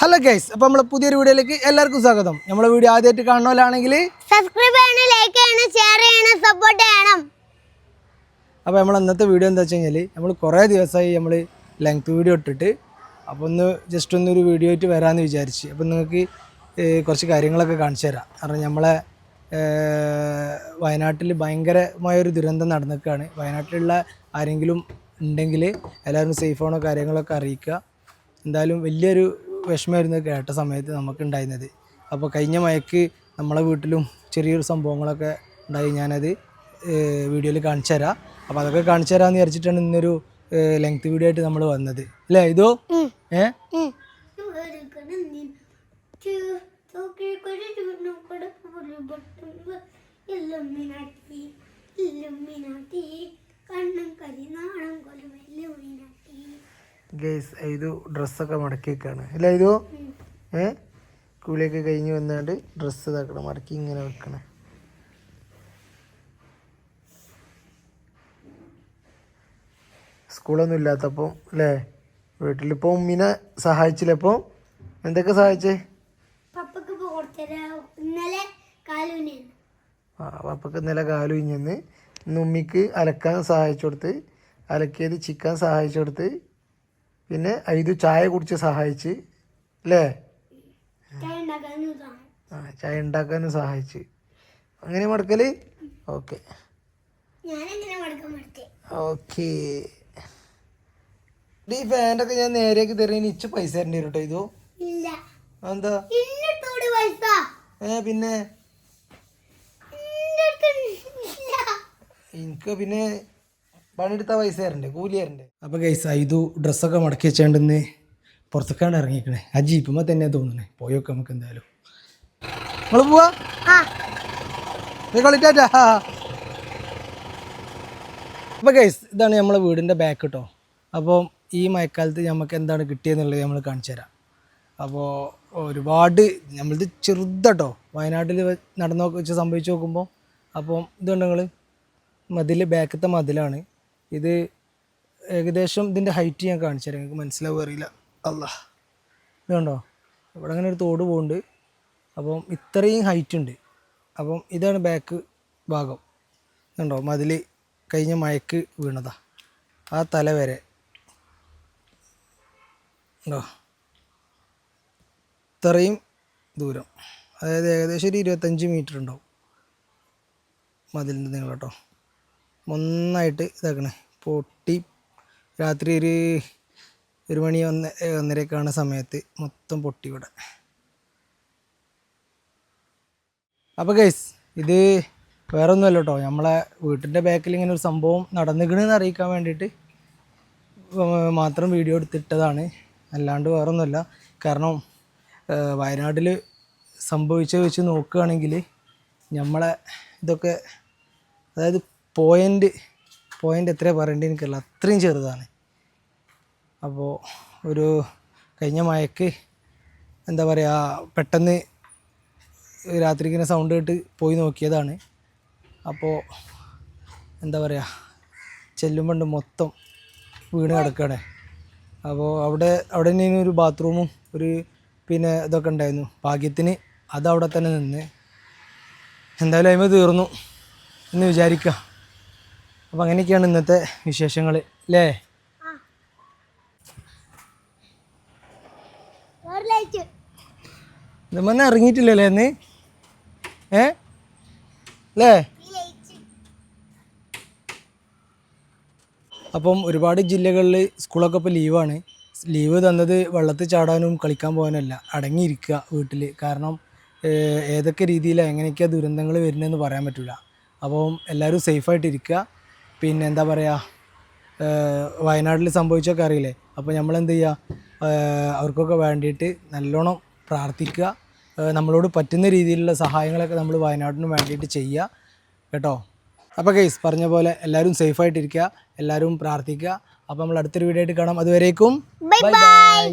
Hello guys അപ്പോൾ നമ്മളെ പുതിയൊരു വീഡിയോയിലേക്ക് എല്ലാവർക്കും സ്വാഗതം. നമ്മളെ വീഡിയോ ആദ്യമായിട്ട് കാണുന്നവരാണെങ്കിൽ സബ്സ്ക്രൈബ് ചെയ്യണം ലൈക്ക് ചെയ്യണം ഷെയർ ചെയ്യണം സപ്പോർട്ട് ചെയ്യണം. അപ്പോൾ നമ്മൾ ഇന്നത്തെ വീഡിയോ എന്താ വെച്ച് കഴിഞ്ഞാൽ നമ്മൾ കുറേ ദിവസമായി നമ്മൾ ലെങ്ത് വീഡിയോ ഇട്ടിട്ട് അപ്പോൾ ഒന്ന് ജസ്റ്റ് ഒന്നൊരു വീഡിയോ ആയിട്ട് വരാമെന്ന് വിചാരിച്ച്. അപ്പോൾ നിങ്ങൾക്ക് കുറച്ച് കാര്യങ്ങളൊക്കെ കാണിച്ചു തരാം. കാരണം നമ്മളെ വയനാട്ടിൽ ഭയങ്കരമായൊരു ദുരന്തം നടന്നിരിക്കുകയാണ് വയനാട്ടിലുള്ള ആരെങ്കിലും ഉണ്ടെങ്കിൽ എല്ലാവരും സേഫ് ആണോ കാര്യങ്ങളൊക്കെ അറിയിക്കുക. എന്തായാലും വലിയൊരു വിഷമമായിരുന്നു കേട്ട സമയത്ത് നമുക്കുണ്ടായിരുന്നത്. അപ്പോൾ കഴിഞ്ഞ മയക്ക് നമ്മളെ വീട്ടിലും ചെറിയൊരു സംഭവങ്ങളൊക്കെ ഉണ്ടായി. ഞാനത് വീഡിയോയിൽ കാണിച്ചു തരാം. അപ്പോൾ അതൊക്കെ കാണിച്ചു തരാമെന്ന് വിചാരിച്ചിട്ടാണ് ഇന്നൊരു ലെങ്ത് വീഡിയോ ആയിട്ട് നമ്മൾ വന്നത്. അല്ലേ ഇതോ? ഏ? കണ്ണും ഗൈസ് ഇത് ഡ്രസ്സൊക്കെ മടക്കി വെക്കാണ് അല്ലേ ഇതോ ഏ? കൂലിയൊക്കെ കഴിഞ്ഞ് വന്നാണ്ട് ഡ്രസ്സ് ഇതാക്കണം. മടക്കി ഇങ്ങനെ വെക്കണേ. സ്കൂളൊന്നും ഇല്ലാത്തപ്പോൾ അല്ലേ വീട്ടിലിപ്പോൾ ഉമ്മിനെ സഹായിച്ചില്ല അപ്പോൾ എന്തൊക്കെ സഹായിച്ചേ? ആ പപ്പക്ക് ഇന്നലെ കാലു ഇഞ്ഞെന്ന് ഇന്ന് ഉമ്മിക്ക് അലക്കാൻ സഹായിച്ചു കൊടുത്ത്. അലക്കിയത് ചിക്കാൻ സഹായിച്ചു കൊടുത്ത്. പിന്നെ ഇത് ചായ കുടിച്ച് സഹായിച്ച് അല്ലേ ആ ചായ ഉണ്ടാക്കാനും സഹായിച്ച്. അങ്ങനെ മടക്കൽ? ഓക്കെ. ഓക്കെ. ഈ ഫാനൊക്കെ ഞാൻ നേരെയൊക്കെ തരുന്ന ഇച്ച് പൈസ തരേണ്ടി വരും കേട്ടോ ഇതോ. എന്താ ഏ പിന്നെ? എനിക്ക് പിന്നെ പണിയെടുത്ത പൈസ തരണ്ടേ കൂലി തരണ്ടേ അപ്പോൾ ഗൈസ് ഇതു ഡ്രസ്സൊക്കെ മടക്കി വെച്ചാണ്ടെന്ന് പുറത്തേക്കാണ് ഇറങ്ങിക്കണേ ആ ജീപ്പുമ്പോൾ തന്നെ തോന്നുന്നേ. പോയൊക്കെ നമുക്ക് എന്തായാലും. അപ്പൊ പോവാ? കളിറ്റാറ്റാ അപ്പോൾ ഗൈസ് ഇതാണ് നമ്മളെ വീടിന്റെ ബാക്ക് കേട്ടോ അപ്പോൾ ഈ മഴക്കാലത്ത് നമുക്ക് എന്താണ് കിട്ടിയെന്നുള്ളത് നമ്മൾ കാണിച്ചു തരാം. അപ്പോൾ ഒരുപാട് നമ്മളിത് ചെറുതാട്ടോ. വയനാട്ടിൽ നടന്നു വെച്ച് സംഭവിച്ച് നോക്കുമ്പോൾ അപ്പം ഇതുണ്ട് നിങ്ങൾ മതിൽ ബാക്കത്തെ മതിലാണ്. ഇത് ഏകദേശം ഇതിന്റെ ഹൈറ്റ് ഞാൻ കാണിച്ചു തരാം. നിങ്ങൾക്ക് മനസ്സിലാവും അറിയില്ല. അല്ല ഇത് കണ്ടോ? ഇവിടെ അങ്ങനെ ഒരു തോട് പോകുന്നുണ്ട് അപ്പം ഇത്രയും ഹൈറ്റ് ഉണ്ട്. അപ്പം ഇതാണ് ബാക്ക് ഭാഗം. കണ്ടോ? മതിൽ കഴിഞ്ഞ മയക്ക് വീണതാ. ആ തല വരെ. ഉണ്ടോ ഇത്രയും ദൂരം. അതായത് ഏകദേശം ഒരു ഇരുപത്തഞ്ച് മീറ്റർ ഉണ്ടാവും മതിലിന്റെ നീളം കേട്ടോ ഒന്നായിട്ട് ഇതാക്കണേ. പൊട്ടി രാത്രി ഒരു ഒരു മണി ഒന്ന് ഒന്നരക്കാണ് സമയത്ത് മൊത്തം പൊട്ടി ഇവിടെ. അപ്പോൾ ഗൈസ് ഇത് വേറെ ഒന്നുമല്ല കേട്ടോ നമ്മളെ വീട്ടിന്റെ ബാക്കിൽ ഇങ്ങനെ ഒരു സംഭവം നടന്നിക്കണെന്ന് അറിയിക്കാൻ വേണ്ടിയിട്ട് മാത്രം വീഡിയോ എടുത്തിട്ടതാണ്. അല്ലാണ്ട് വേറെ ഒന്നുമല്ല കാരണം വയനാട്ടിൽ സംഭവിച്ച വെച്ച് നോക്കുകയാണെങ്കിൽ നമ്മളെ ഇതൊക്കെ അതായത് പോയിന്റ് പോയിന്റ് എത്രയാണ് പറയേണ്ടത് എനിക്കല്ല അത്രയും ചെറുതാണ്. അപ്പോൾ ഒരു കഴിഞ്ഞ മഴയ്ക്ക് എന്താ പറയുക പെട്ടെന്ന് രാത്രി ഇങ്ങനെ സൗണ്ട് കേട്ട് പോയി നോക്കിയതാണ്. അപ്പോൾ എന്താ പറയുക ചെല്ലുമ്പോൾ മൊത്തം വീണ് കിടക്കുകയാണ് അപ്പോൾ അവിടെ അവിടെ തന്നെ ഒരു ബാത്റൂമും ഒരു പിന്നെ ഇതൊക്കെ ഉണ്ടായിരുന്നു. ഭാഗ്യത്തിന് അത് അവിടെ തന്നെ നിന്ന്. എന്തായാലും അതിമ തീർന്നു എന്ന് വിചാരിക്കുക അപ്പോൾ അങ്ങനെയൊക്കെയാണ് ഇന്നത്തെ വിശേഷങ്ങൾ അല്ലേ ഇതമ്മന്ന് ഇറങ്ങിയിട്ടില്ലല്ലേ എന്ന് ഏ? അല്ലേ അപ്പം ഒരുപാട് ജില്ലകളിൽ സ്കൂളൊക്കെ ഇപ്പോൾ ലീവാണ്. ലീവ് തന്നത് വെള്ളത്തിൽ ചാടാനും കളിക്കാൻ പോകാനല്ല അടങ്ങിയിരിക്കുക വീട്ടിൽ കാരണം ഏതൊക്കെ രീതിയിലാണ് എങ്ങനെയൊക്കെയാണ് ദുരന്തങ്ങൾ വരുന്നതെന്ന് പറയാൻ പറ്റില്ല അപ്പം എല്ലാവരും സേഫായിട്ട് ഇരിക്കുക പിന്നെ എന്താ പറയുക വയനാട്ടിൽ സംഭവിച്ചൊക്കെ അറിയില്ലേ? അപ്പോൾ നമ്മൾ എന്ത് ചെയ്യുക അവർക്കൊക്കെ വേണ്ടിയിട്ട് നല്ലോണം പ്രാർത്ഥിക്കുക നമ്മളോട് പറ്റുന്ന രീതിയിലുള്ള സഹായങ്ങളൊക്കെ നമ്മൾ വയനാടിന് വേണ്ടിയിട്ട് ചെയ്യുക കേട്ടോ? അപ്പോൾ കേസ് പറഞ്ഞ പോലെ എല്ലാവരും സേഫായിട്ടിരിക്കുക എല്ലാവരും പ്രാർത്ഥിക്കുക. അപ്പോൾ നമ്മൾ അടുത്തൊരു വീഡിയോ ആയിട്ട് കാണാം. അതുവരേക്കും ബൈ ബൈ